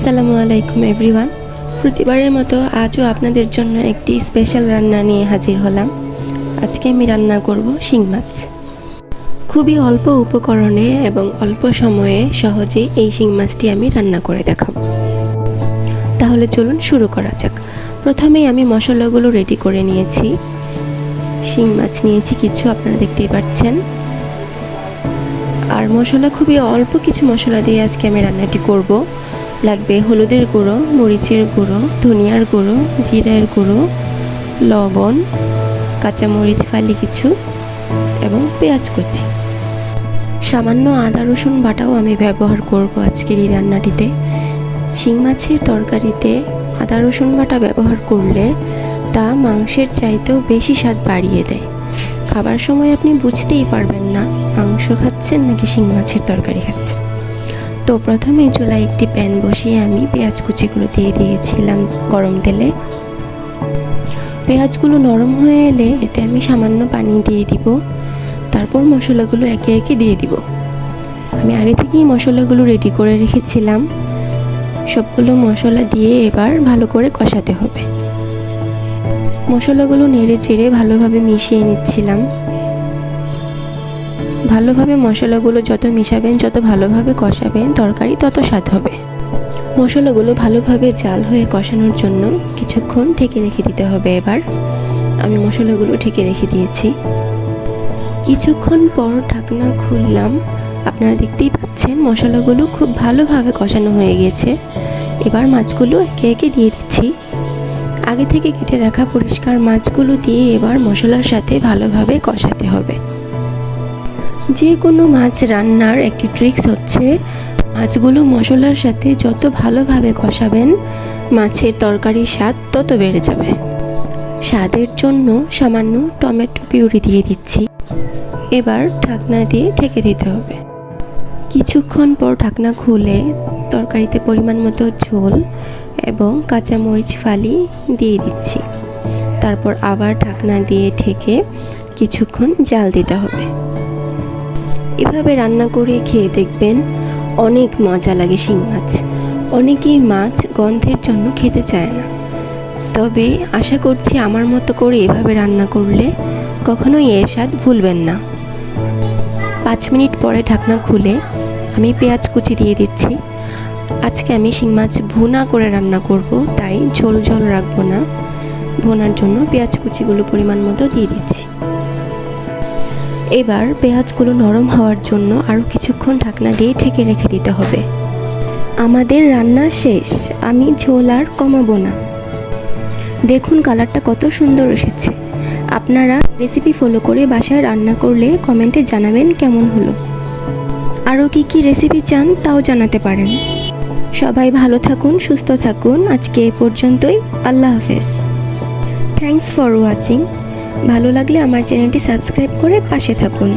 আসসালামু আলাইকুম এভরিওয়ান। প্রতিবারের মতো আজও আপনাদের জন্য একটি স্পেশাল রান্না নিয়ে হাজির হলাম। আজকে আমি রান্না করব শিং মাছ। খুবই অল্প উপকরণে এবং অল্প সময়ে সহজে এই শিং মাছটি আমি রান্না করে দেখাবো। তাহলে চলুন শুরু করা যাক। প্রথমেই আমি মশলাগুলো রেডি করে নিয়েছি। শিং মাছ নিয়েছি কিছু, আপনারা দেখতেই পাচ্ছেন। আর মশলা, খুবই অল্প কিছু মশলা দিয়ে আজকে আমি রান্নাটি করব। লাগবে হলুদের গুঁড়ো, মরিচের গুঁড়ো, ধনিয়ার গুঁড়ো, জিরার গুঁড়ো, লবণ, কাঁচামরিচ, ফালি কিছু এবং পেঁয়াজ কুচি। সামান্য আদা, রসুন বাটাও আমি ব্যবহার করব আজকের এই রান্নাটিতে। শিং মাছের তরকারিতে আদা, রসুন বাটা ব্যবহার করলে তা মাংসের চাইতেও বেশি স্বাদ বাড়িয়ে দেয়। খাবার সময় আপনি বুঝতেই পারবেন না, মাংস খাচ্ছেন নাকি শিং মাছের তরকারি খাচ্ছেন। তো প্রথমে চুলায় একটি প্যান বসিয়ে আমি পেঁয়াজ কুচিগুলো দিয়ে দিয়েছিলাম গরম তেলে। পেঁয়াজগুলো নরম হয়ে এলে এতে আমি সামান্য পানি দিয়ে দিব। তারপর মশলাগুলো একে একে দিয়ে দিব। আমি আগে থেকেই মশলাগুলো রেডি করে রেখেছিলাম। সবগুলো মশলা দিয়ে এবার ভালো করে কষাতে হবে। মশলাগুলো নেড়ে চেড়ে ভালোভাবে মিশিয়ে নিচ্ছিলাম। ভালোভাবে মশলাগুলো যত মিশাবেন, যত ভালোভাবে কষাবেন, তরকারি তত স্বাদ হবে। মশলাগুলো ভালোভাবে জাল হয়ে কষানোর জন্য কিছুক্ষণ ঢেকে রেখে দিতে হবে এবার। আমি মশলাগুলো ঢেকে রেখে দিয়েছি। কিছুক্ষণ পর ঢাকনা খুললাম। আপনারা দেখতেই পাচ্ছেন মশলাগুলো খুব ভালোভাবে কষানো হয়ে গেছে। এবার মাছগুলো একে একে দিয়ে দিচ্ছি। আগে থেকে কেটে রাখা পরিষ্কার মাছগুলো দিয়ে এবার মশলার সাথে ভালোভাবে কষাতে হবে। যে কোনো মাছ রান্নার একটি ট্রিক্স হচ্ছে, মাছগুলো মশলার সাথে যত ভালোভাবে কষাবেন, মাছের তরকারির স্বাদ তত বেড়ে যাবে। স্বাদের জন্য সামান্য টমেটো পিউরি দিয়ে দিচ্ছি। এবার ঢাকনা দিয়ে ঢেকে দিতে হবে। কিছুক্ষণ পর ঢাকনা খুলে তরকারিতে পরিমাণ মতো ঝোল এবং কাঁচামরিচ ফালি দিয়ে দিচ্ছি। তারপর আবার ঢাকনা দিয়ে ঢেকে কিছুক্ষণ জাল দিতে হবে। এভাবে রান্না করে খেয়ে দেখবেন অনেক মজা লাগে শিং মাছ। অনেকেই মাছ গন্ধের জন্য খেতে চায় না। তবে আশা করছি আমার মতো করে এভাবে রান্না করলে কখনোই এর স্বাদ ভুলবেন না। পাঁচ মিনিট পরে ঢাকনা খুলে আমি পেঁয়াজ কুচি দিয়ে দিচ্ছি। আজকে আমি শিং মাছ ভুনা করে রান্না করব, তাই ঝোল ঝোল রাখব না। ভোনার জন্য পেঁয়াজ কুচিগুলো পরিমাণ মতো দিয়ে দিচ্ছি। এবার পেঁয়াজগুলো নরম হওয়ার জন্য আরও কিছুক্ষণ ঢাকনা দিয়ে ঢেকে রেখে দিতে হবে। আমাদের রান্না শেষ, আমি ঝোল আর কমাবো না। দেখুন কালারটা কত সুন্দর এসেছে। আপনারা রেসিপি ফলো করে বাসায় রান্না করলে কমেন্টে জানাবেন কেমন হলো। আরও কি কি রেসিপি চান তাও জানাতে পারেন। সবাই ভালো থাকুন, সুস্থ থাকুন। আজকে এ পর্যন্তই। আল্লাহ হাফেজ। থ্যাংকস ফর ওয়াচিং ভালো লাগলে আমার চ্যানেলটি সাবস্ক্রাইব করে পাশে থাকুন।